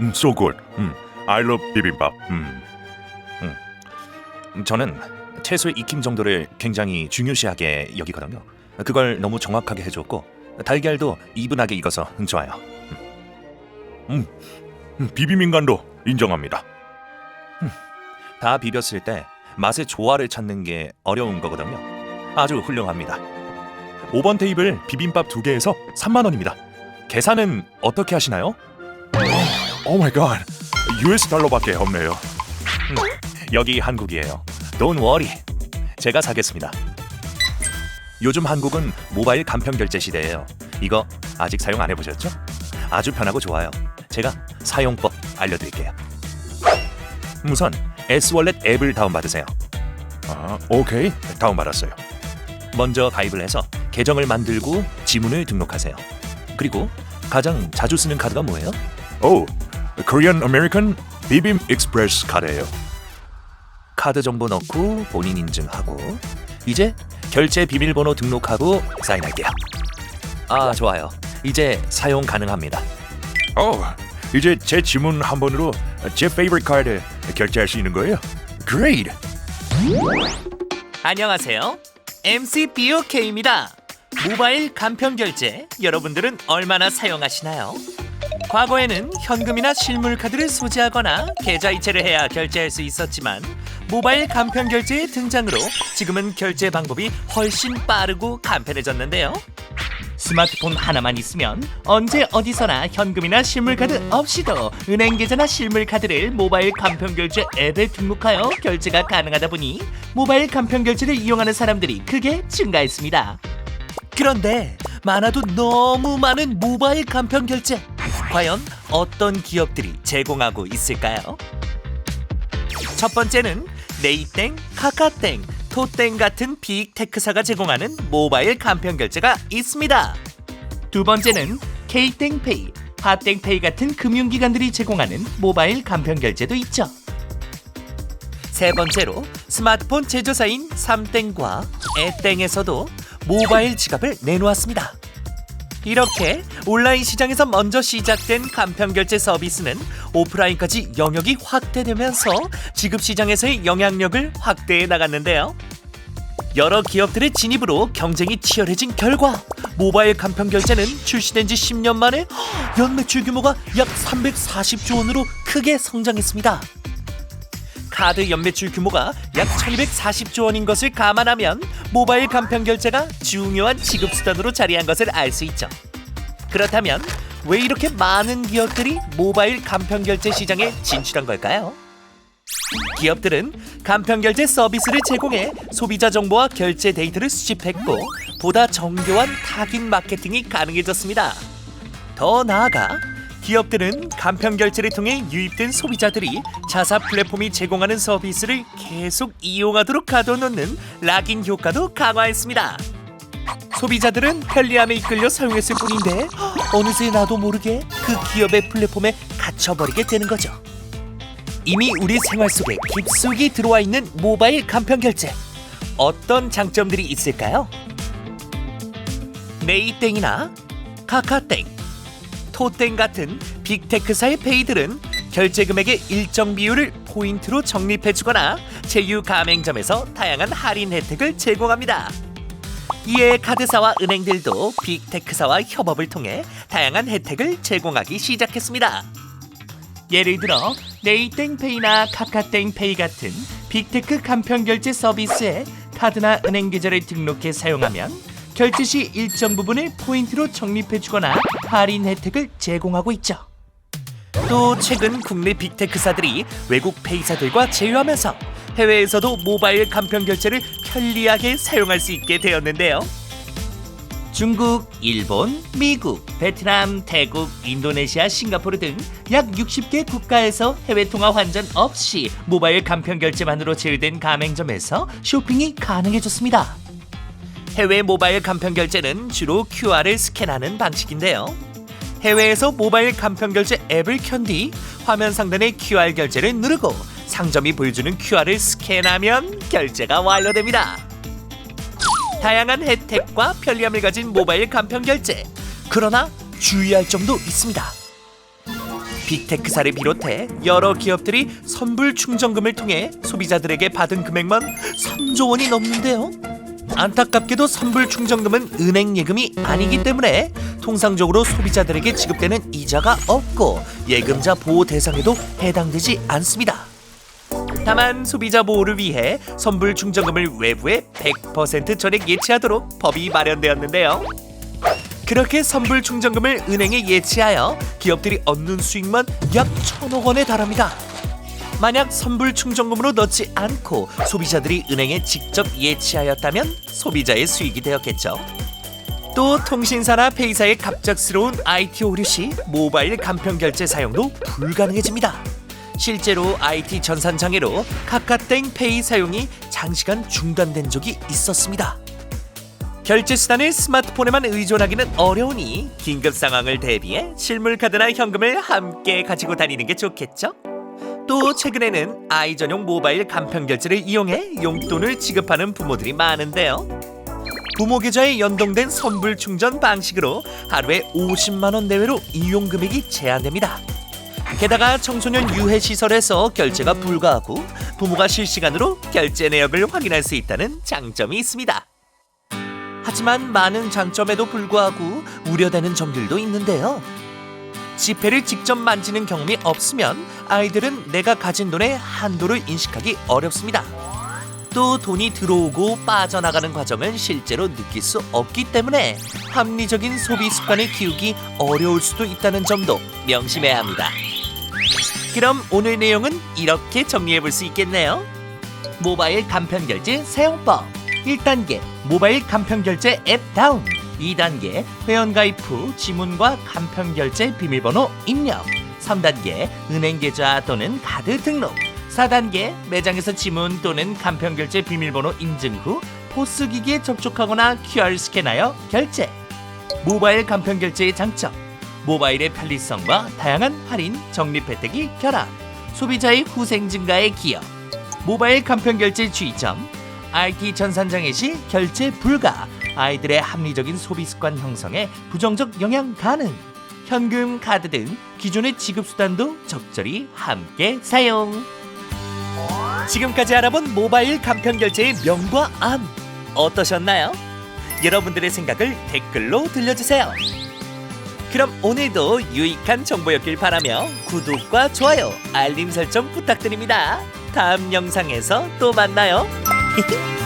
음, so good. 음, I love 비빔밥. 음. 음, 저는 채소의 익힘 정도를 굉장히 중요시하게 여기거든요. 그걸 너무 정확하게 해줬고 달걀도 이분하게 익어서 좋아요. 음, 비빔 인간도 인정합니다. 다 비볐을 때 맛의 조화를 찾는 게 어려운 거거든요. 아주 훌륭합니다. 5번 테이블 비빔밥 두 개에서 3만 원입니다. 계산은 어떻게 하시나요? 오 마이 갓. US 달러밖에 없네요. 여기 한국이에요. Don't worry. 제가 사겠습니다. 요즘 한국은 모바일 간편 결제 시대예요. 이거 아직 사용 안 해보셨죠? 아주 편하고 좋아요. 제가 사용법 알려드릴게요. 우선 S월렛 앱을 다운받으세요. 아, 오케이. 다운 받았어요. 먼저 가입을 해서 계정을 만들고 지문을 등록하세요. 그리고 가장 자주 쓰는 카드가 뭐예요? 오, Korean American 비빔 익스프레스 카드예요. 카드 정보 넣고 본인 인증하고 이제 결제 비밀번호 등록하고 사인할게요. 아 좋아요. 이제 사용 가능합니다. 오, 이제 제 지문 한 번으로 제 favorite 카드 결제할 수 있는 거예요? Great. 안녕하세요. MC BOK입니다. 모바일 간편 결제 여러분들은 얼마나 사용하시나요? 과거에는 현금이나 실물 카드를 소지하거나 계좌 이체를 해야 결제할 수 있었지만 모바일 간편 결제의 등장으로 지금은 결제 방법이 훨씬 빠르고 간편해졌는데요. 스마트폰 하나만 있으면 언제 어디서나 현금이나 실물 카드 없이도 은행 계좌나 실물 카드를 모바일 간편 결제 앱에 등록하여 결제가 가능하다 보니 모바일 간편 결제를 이용하는 사람들이 크게 증가했습니다. 그런데 많아도 너무 많은 모바일 간편 결제 과연 어떤 기업들이 제공하고 있을까요? 첫 번째는 네이땡, 카카땡, 토땡 같은 빅테크사가 제공하는 모바일 간편 결제가 있습니다. 두 번째는 K땡페이, 하땡페이 같은 금융기관들이 제공하는 모바일 간편 결제도 있죠. 세 번째로 스마트폰 제조사인 삼땡과 에땡에서도 모바일 지갑을 내놓았습니다. 이렇게 온라인 시장에서 먼저 시작된 간편 결제 서비스는 오프라인까지 영역이 확대되면서 지급 시장에서의 영향력을 확대해 나갔는데요. 여러 기업들의 진입으로 경쟁이 치열해진 결과 모바일 간편 결제는 출시된 지 10년 만에 연 매출 규모가 약 340조 원으로 크게 성장했습니다. 카드 연매출 규모가 약 1240조 원인 것을 감안하면 모바일 간편 결제가 중요한 지급 수단으로 자리한 것을 알 수 있죠. 그렇다면 왜 이렇게 많은 기업들이 모바일 간편 결제 시장에 진출한 걸까요? 기업들은 간편 결제 서비스를 제공해 소비자 정보와 결제 데이터를 수집했고 보다 정교한 타깃 마케팅이 가능해졌습니다. 더 나아가 기업들은 간편 결제를 통해 유입된 소비자들이 자사 플랫폼이 제공하는 서비스를 계속 이용하도록 가둬놓는 락인 효과도 강화했습니다. 소비자들은 편리함에 이끌려 사용했을 뿐인데 어느새 나도 모르게 그 기업의 플랫폼에 갇혀버리게 되는 거죠. 이미 우리 생활 속에 깊숙이 들어와 있는 모바일 간편 결제 어떤 장점들이 있을까요? 네이땡이나 카카땡, 토땡 같은 빅테크사의 페이들은 결제 금액의 일정 비율을 포인트로 적립해주거나 제휴 가맹점에서 다양한 할인 혜택을 제공합니다. 이에 카드사와 은행들도 빅테크사와 협업을 통해 다양한 혜택을 제공하기 시작했습니다. 예를 들어 네이땡페이나 카카땡페이 같은 빅테크 간편 결제 서비스에 카드나 은행 계좌를 등록해 사용하면 결제 시 일정 부분을 포인트로 적립해주거나 할인 혜택을 제공하고 있죠. 또 최근 국내 빅테크사들이 외국 페이사들과 제휴하면서 해외에서도 모바일 간편 결제를 편리하게 사용할 수 있게 되었는데요. 중국, 일본, 미국, 베트남, 태국, 인도네시아, 싱가포르 등 약 60개 국가에서 해외 통화 환전 없이 모바일 간편 결제만으로 제휴된 가맹점에서 쇼핑이 가능해졌습니다. 해외 모바일 간편 결제는 주로 QR을 스캔하는 방식인데요. 해외에서 모바일 간편 결제 앱을 켠 뒤 화면 상단의 QR 결제를 누르고 상점이 보여주는 QR을 스캔하면 결제가 완료됩니다. 다양한 혜택과 편리함을 가진 모바일 간편 결제. 그러나 주의할 점도 있습니다. 빅테크사를 비롯해 여러 기업들이 선불 충전금을 통해 소비자들에게 받은 금액만 3조 원이 넘는데요. 안타깝게도 선불 충전금은 은행 예금이 아니기 때문에 통상적으로 소비자들에게 지급되는 이자가 없고 예금자 보호 대상에도 해당되지 않습니다. 다만 소비자 보호를 위해 선불 충전금을 외부에 100% 전액 예치하도록 법이 마련되었는데요. 그렇게 선불 충전금을 은행에 예치하여 기업들이 얻는 수익만 약 천억 원에 달합니다. 만약 선불 충전금으로 넣지 않고 소비자들이 은행에 직접 예치하였다면 소비자의 수익이 되었겠죠. 또 통신사나 페이사의 갑작스러운 IT 오류 시 모바일 간편 결제 사용도 불가능해집니다. 실제로 IT 전산 장애로 카카땡 페이 사용이 장시간 중단된 적이 있었습니다. 결제 수단을 스마트폰에만 의존하기는 어려우니 긴급 상황을 대비해 실물 카드나 현금을 함께 가지고 다니는 게 좋겠죠? 또 최근에는 아이 전용 모바일 간편 결제를 이용해 용돈을 지급하는 부모들이 많은데요. 부모 계좌에 연동된 선불 충전 방식으로 하루에 50만 원 내외로 이용 금액이 제한됩니다. 게다가 청소년 유해 시설에서 결제가 불가하고 부모가 실시간으로 결제 내역을 확인할 수 있다는 장점이 있습니다. 하지만 많은 장점에도 불구하고 우려되는 점들도 있는데요. 지폐를 직접 만지는 경험이 없으면 아이들은 내가 가진 돈의 한도를 인식하기 어렵습니다. 또 돈이 들어오고 빠져나가는 과정을 실제로 느낄 수 없기 때문에 합리적인 소비 습관을 키우기 어려울 수도 있다는 점도 명심해야 합니다. 그럼 오늘 내용은 이렇게 정리해 볼 수 있겠네요. 모바일 간편 결제 사용법 1단계 모바일 간편 결제 앱 다운 2단계 회원 가입 후 지문과 간편 결제 비밀번호 입력 3단계 은행 계좌 또는 카드 등록 4단계 매장에서 지문 또는 간편 결제 비밀번호 인증 후 포스 기기에 접촉하거나 QR 스캔하여 결제. 모바일 간편 결제의 장점 모바일의 편리성과 다양한 할인, 적립 혜택이 결합 소비자의 후생 증가에 기여. 모바일 간편 결제 주의점 IT 전산장애 시 결제 불가 아이들의 합리적인 소비 습관 형성에 부정적 영향 가능 현금, 카드 등 기존의 지급 수단도 적절히 함께 사용 지금까지 알아본 모바일 간편 결제의 명과 암 어떠셨나요? 여러분들의 생각을 댓글로 들려주세요. 그럼 오늘도 유익한 정보였길 바라며 구독과 좋아요, 알림 설정 부탁드립니다. 다음 영상에서 또 만나요.